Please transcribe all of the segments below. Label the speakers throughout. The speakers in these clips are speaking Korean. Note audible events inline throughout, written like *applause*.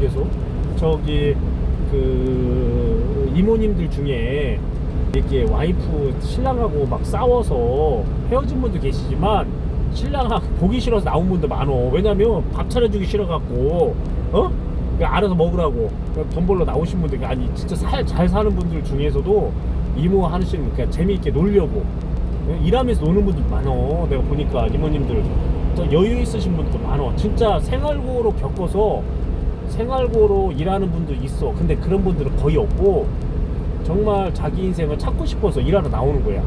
Speaker 1: 계속 저기 그 이모님들 중에 이렇게 와이프 신랑하고 막 싸워서 헤어진 분도 계시지만 신랑하고 보기 싫어서 나온 분도 많어. 왜냐면 밥 차려주기 싫어갖고 어? 그냥 알아서 먹으라고. 그냥 돈 벌러 나오신 분들 아니 진짜 살, 잘 사는 분들 중에서도 이모 하시는 그냥 재미있게 놀려고. 일하면서 노는 분들 많어. 내가 보니까 이모님들. 또 여유 있으신 분도 많어. 진짜 생활고로 겪어서 생활고로 일하는 분도 있어. 근데 그런 분들은 거의 없고 정말 자기 인생을 찾고 싶어서 일하러 나오는 거야.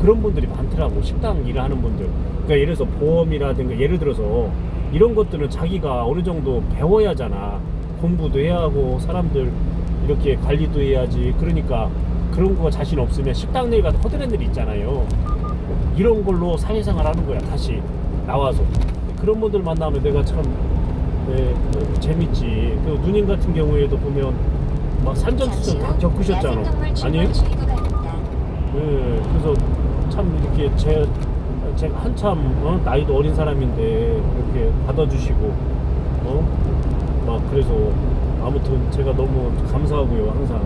Speaker 1: 그런 분들이 많더라고 식당 일을 하는 분들. 그러니까 예를 들어서 보험이라든가 예를 들어서 이런 것들은 자기가 어느 정도 배워야 하잖아. 공부도 해야 하고 사람들 이렇게 관리도 해야지. 그러니까 그런 거 자신 없으면 식당 일 가서 허드렛 일 있잖아요. 이런 걸로 사회생활 하는 거야 다시. 나와서. 그런 분들 만나면 내가 참 네, 어, 재밌지 그 누님 같은 경우에도 보면 막 산전수전 다 겪으셨잖아 아니에요? 네, 그래서 참 이렇게 제 제가 한참 어? 나이도 어린 사람인데 이렇게 받아주시고 어? 막 그래서 아무튼 제가 너무 감사하고요 항상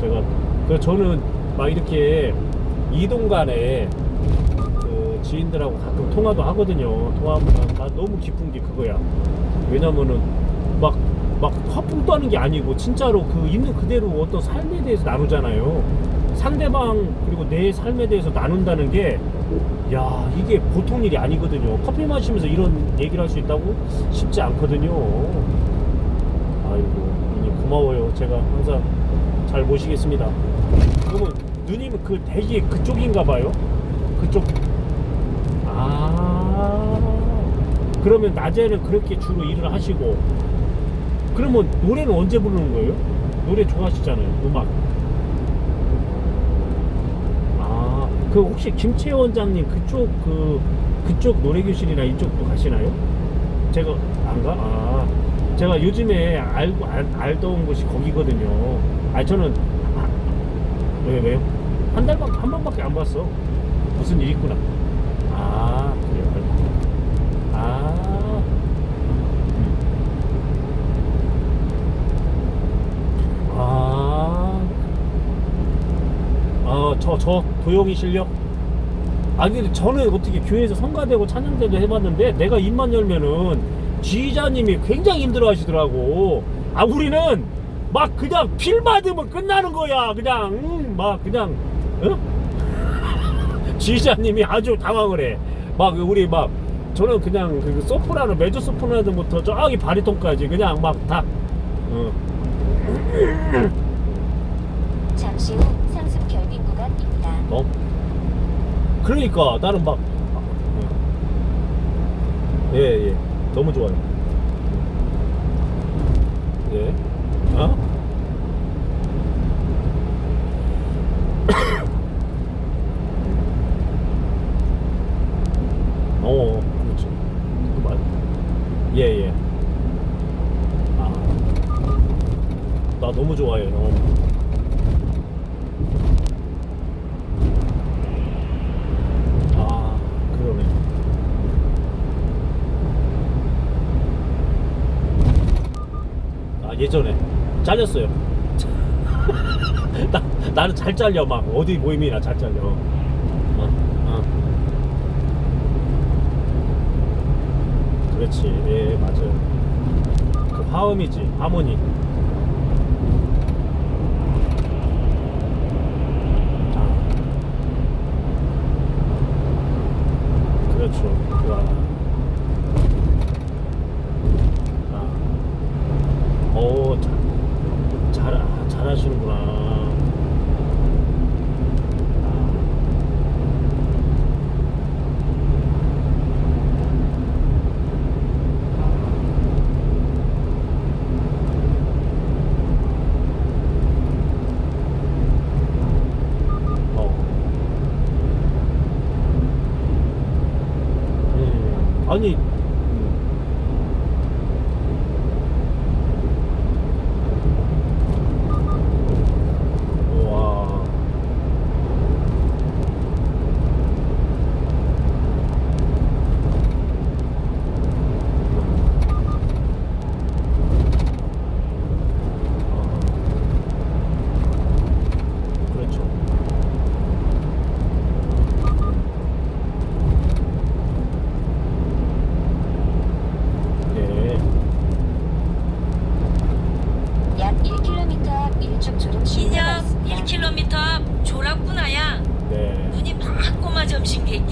Speaker 1: 제가 그 저는 막 이렇게 이동 간에 그 지인들하고 가끔 통화도 하거든요. 통화하면 나 너무 기쁜 게 그거야. 왜냐면은 막 막 화풍 떠는 게 아니고 진짜로 그 있는 그대로 어떤 삶에 대해서 나누잖아요. 상대방 그리고 내 삶에 대해서 나눈다는 게 야 이게 보통 일이 아니거든요. 커피 마시면서 이런 얘기를 할 수 있다고 쉽지 않거든요. 아이고 누님 고마워요. 제가 항상 잘 모시겠습니다. 그러면 누님은 그 대기 그쪽인가 봐요? 그쪽 아 그러면 낮에는 그렇게 주로 일을 하시고 그러면 노래는 언제 부르는 거예요? 노래 좋아하시잖아요 음악 아, 그 혹시 김채 원장님 그쪽 그 그쪽 노래교실이나 이쪽도 가시나요? 제가 안 가? 아, 제가 요즘에 알고 알, 알던 곳이 거기거든요. 아, 저는 아, 왜 왜요? 한 달밖에 한 번밖에 안 봤어. 무슨 일 있구나. 아, 그래요. 아. 음. 아. 어, 저, 저, 도영이 실력? 아니, 근데 저는 어떻게 교회에서 성가되고 찬양대도 해봤는데, 내가 입만 열면은, 지휘자님이 굉장히 힘들어 하시더라고. 아, 우리는 막 그냥 필 받으면 끝나는 거야. 그냥, 음, 막 그냥, 어? *laughs* 지휘자님이 아주 당황을 해. 막, 우리 막, 저는 그냥 그 소프라노, 메조 소프라노부터 저기 바리톤까지 그냥 막 다, 어.
Speaker 2: 잠시 후 구간입니다.
Speaker 1: 어? 그러니까 나는 막 예, 예. 너무 좋아요. 예. 어? *coughs* 어, 그렇지. 그 말. 예, 예. 아. 나 너무 좋아해요. 어. 아, 그러네. 아, 예전에 잘렸어요. *laughs* 나, 나는 잘 잘려, 막. 어디 모임이나 잘 잘려. 어, 어. 그렇지. 예, 맞아요. 그 화음이지, 하모니. 아. 그렇죠. 와. 아. 오, 잘, 잘, 아, 잘하시는구나. 어. 음, 아니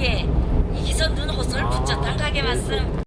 Speaker 3: 가게 이기선 눈 호설
Speaker 1: 아,
Speaker 3: 붙였던 가게
Speaker 1: 그래서.
Speaker 3: 말씀